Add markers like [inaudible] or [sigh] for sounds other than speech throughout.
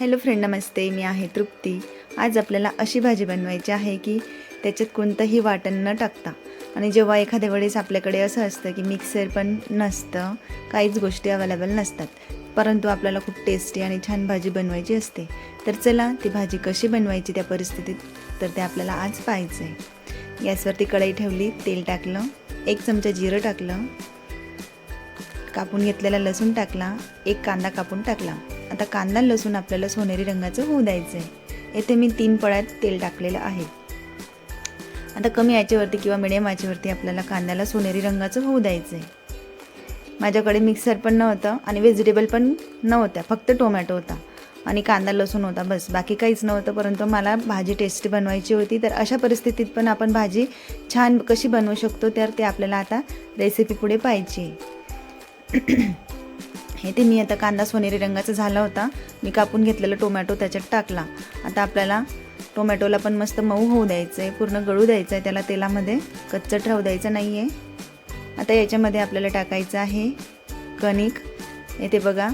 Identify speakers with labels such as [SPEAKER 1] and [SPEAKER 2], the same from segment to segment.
[SPEAKER 1] Hello friend नमस्ते. मी आहे तृप्ती. आज आपल्याला अशी भाजी बनवायची आहे की त्याच्यात कोणतंही वाटण न टाकता. आणि जेव्हा एखाद्या वेळेस आपल्याकडे असं असतं की मिक्सर पण नसतं काहीच गोष्टी अवेलेबल नसतात. परंतु आपल्याला खूप टेस्टी आणि छान भाजी बनवायची असते. तर चला ती भाजी कशी बनवायची त्या परिस्थितीत तर ते आपल्याला आज पाहायचं आहे गॅसवरती कढई ठेवली तेल टाकलं एक चमचा जिरं टाकलं कापून घेतलेला लसूण टाकला एक कांदा कापून टाकला. आता कांदा लसूण आपल्याला सोनेरी रंगाचं होऊ द्यायचं आहे येथे मी तीन पळ्यात तेल टाकलेलं आहे. आता कमी याच्यावरती किंवा मिडियम आचेवरती आपल्याला कांद्याला सोनेरी रंगाचं होऊ द्यायचं आहे माझ्याकडे मिक्सर पण नव्हतं आणि व्हेजिटेबल पण नव्हत्या फक्त टोमॅटो होता. आणि कांदा लसूण होता बस. बाकी काहीच नव्हतं परंतु मला भाजी टेस्टी बनवायची होती. तर अशा परिस्थितीत पण आपण भाजी छान कशी बनवू शकतो तर ते आपल्याला आता रेसिपी पुढे पाहिजे आहे. [coughs] हे ते मी आता कांदा सोनेरी रंगाचा झाला होता. मी कापून घेतलेला टोमॅटो त्याच्यात टाकला. आता आपल्याला टोमॅटोला पण मस्त मऊ होऊ द्यायचं आहे पूर्ण गळू द्यायचं आहे त्याला तेलामध्ये. कच्चट राहू द्यायचं नाही आहे आता याच्यामध्ये आपल्याला टाकायचं आहे कणिक. येथे बघा.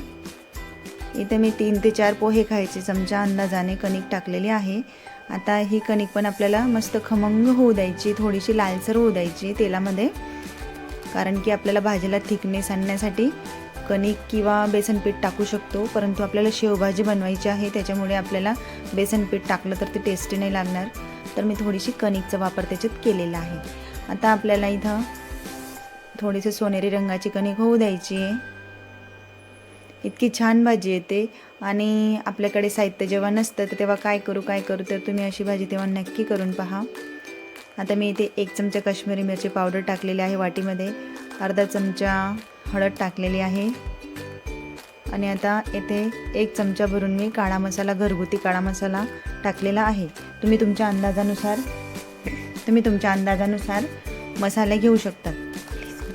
[SPEAKER 1] इथे मी तीन ते चार पोहे खायचे चमचा अंदाजाने कणिक टाकलेली आहे. आता ही कणिक पण आपल्याला मस्त खमंग होऊ द्यायची थोडीशी लालसर होऊ द्यायची तेलामध्ये. कारण की आपल्याला भाजीला थिकनेस आणण्यासाठी कणिक किंवा बेसनपीठ टाकू शकतो परंतु आपल्याला शेवभाजी बनवायची आहे त्याच्यामुळे आपल्याला बेसनपीठ टाकलं तर ते टेस्टी नाही लागणार. तर मी थोडीशी कणिकचा वापर त्याच्यात केलेला आहे. आता आपल्याला इथं थोडीशी सोनेरी रंगाची कणिक होऊ द्यायची आहे. इतकी छान भाजी येते आणि आपल्याकडे साहित्य जेव्हा नसतं तर तेव्हा काय करू काय करू तर तुम्ही अशी भाजी तेव्हा नक्की करून पहा. आता मी इथे एक चमचा काश्मीरी मिरची पावडर टाकलेली आहे वाटीमध्ये. अर्धा चमचा हळद टाकलेली आहे. आणि आता येथे एक चमचा भरून मी काळा मसाला घरगुती काळा मसाला टाकलेला आहे. तुम्ही तुमच्या अंदाजानुसार तुम्ही तुमच्या अंदाजानुसार मसाले घेऊ शकतात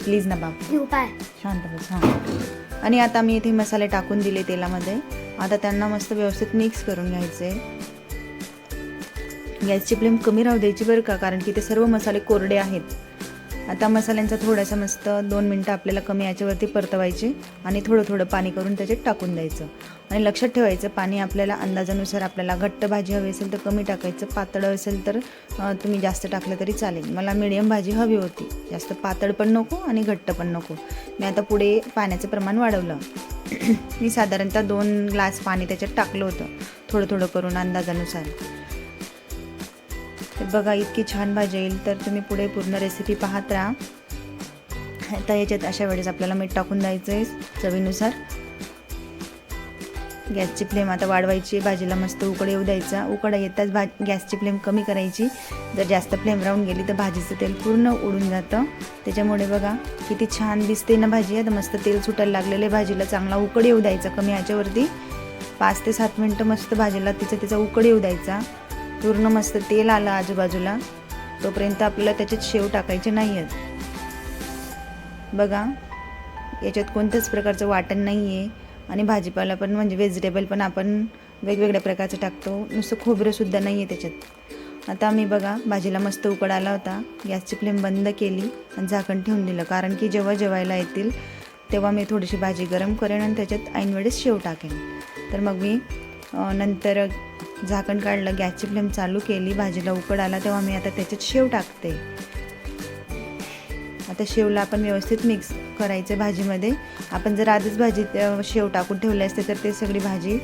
[SPEAKER 1] प्लीज ना बाबा. शांत बस हां. आणि आता मी इथे मसाले टाकून दिले तेलामध्ये. आता त्यांना मस्त व्यवस्थित मिक्स करून घ्यायचे. गॅसची फ्लेम कमी राहू द्यायची बरं का? कारण की ते सर्व मसाले कोरडे आहेत. आता मसाल्यांचा थोडासा मस्त दोन मिनटं आपल्याला कमी याच्यावरती परतवायचे आणि थोडं थोडं पाणी करून त्याच्यात टाकून द्यायचं. आणि लक्षात ठेवायचं पाणी आपल्याला अंदाजानुसार आपल्याला घट्ट भाजी हवी असेल तर कमी टाकायचं पातळ असेल तर तुम्ही जास्त टाकलं तरी चालेल. मला मिडियम भाजी हवी होती. जास्त पातळ पण नको आणि घट्ट पण नको. मी आता पुढे पाण्याचं प्रमाण वाढवलं. [clears throat] मी साधारणतः दोन ग्लास पाणी त्याच्यात टाकलं होतं. थोडं थोडं करून अंदाजानुसार. तर बघा इतकी छान भाजी येईल तर तुम्ही पुढे पूर्ण रेसिपी पाहत राहा. तर याच्यात अशा वेळेस आपल्याला मीठ टाकून द्यायचं आहे चवीनुसार. गॅसची फ्लेम आता वाढवायची आहे भाजीला मस्त उकड येऊ द्यायचा. उकड येताच भा गॅसची फ्लेम कमी करायची. जर जास्त फ्लेम राहून गेली तर भाजीचं तेल पूर्ण उडून जातं. त्याच्यामुळे बघा किती छान दिसते ना भाजी. आता मस्त तेल सुटायला लागलेलं आहे भाजीला चांगला उकड येऊ द्यायचा कमी याच्यावरती पाच ते सात मिनटं मस्त भाजीला तिचा तिचा उकड येऊ द्यायचा. पूर्ण मस्त तेल आलं आजूबाजूला. तोपर्यंत आपल्याला त्याच्यात शेव टाकायचे नाही आहेत बघा याच्यात कोणत्याच प्रकारचं वाटण नाही आहे आणि भाजीपाला पण म्हणजे व्हेजिटेबल पण आपण वेगवेगळ्या प्रकारचं टाकतो. नुसतं खोबरंसुद्धा नाही आहे त्याच्यात. आता मी बघा भाजीला मस्त उकड आला होता. गॅसची फ्लेम बंद केली आणि झाकण ठेवून दिलं. कारण की जेव्हा जेवायला येतील तेव्हा मी थोडीशी भाजी गरम करेन आणि त्याच्यात ऐनवेळेस शेव टाकेन. तर मग मी नंतर झाकण काढलं गॅसची फ्लेम चालू केली भाजीला उकड आला तेव्हा मी आता त्याच्यात शेव टाकते. आता शेवला आपण व्यवस्थित मिक्स करायचं भाजीमध्ये. आपण जर आधीच भाजी शेव टाकून ठेवले असते तर ते सगळी भाजी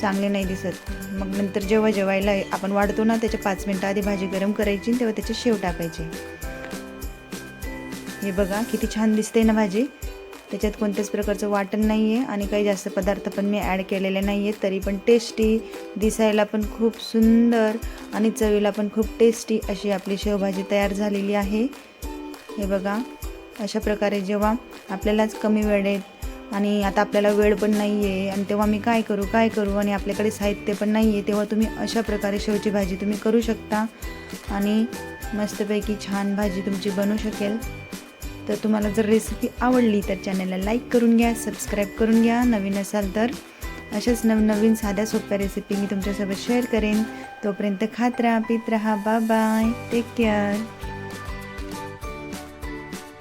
[SPEAKER 1] चांगली नाही दिसत. मग नंतर जेव्हा जेवायला आपण वाढतो ना त्याच्या पाच मिनटं आधी भाजी गरम करायची तेव्हा त्याच्यात शेव टाकायची. हे बघा किती छान दिसते ना भाजी. त्याच्यात कोणत्याच प्रकारचं वाटण नाही आहे आणि काही जास्त पदार्थ पण मी ॲड केलेले नाही आहेत तरी पण टेस्टी दिसायला पण खूप सुंदर आणि चवीला पण खूप टेस्टी अशी आपली शेवभाजी तयार झालेली आहे. हे बघा अशा प्रकारे जेव्हा आपल्यालाच कमी वेळेत आणि आता आपल्याला वेळ पण नाही आहे आणि तेव्हा मी काय करू काय करू आणि आपल्याकडे साहित्य पण नाही आहे तेव्हा तुम्ही अशा प्रकारे शेवची भाजी तुम्ही करू शकता आणि मस्तपैकी छान भाजी तुमची बनू शकेल. तर तुम्हाला जर रेसिपी आवडली तर चॅनलला लाईक करून घ्या सबस्क्राईब करून घ्या. नवीन असाल तर अशाच नवनवीन साध्या सोप्या रेसिपी मी तुमच्यासोबत शेअर करेन. तोपर्यंत खात राहा पित राहा. बा बाय टेक केअर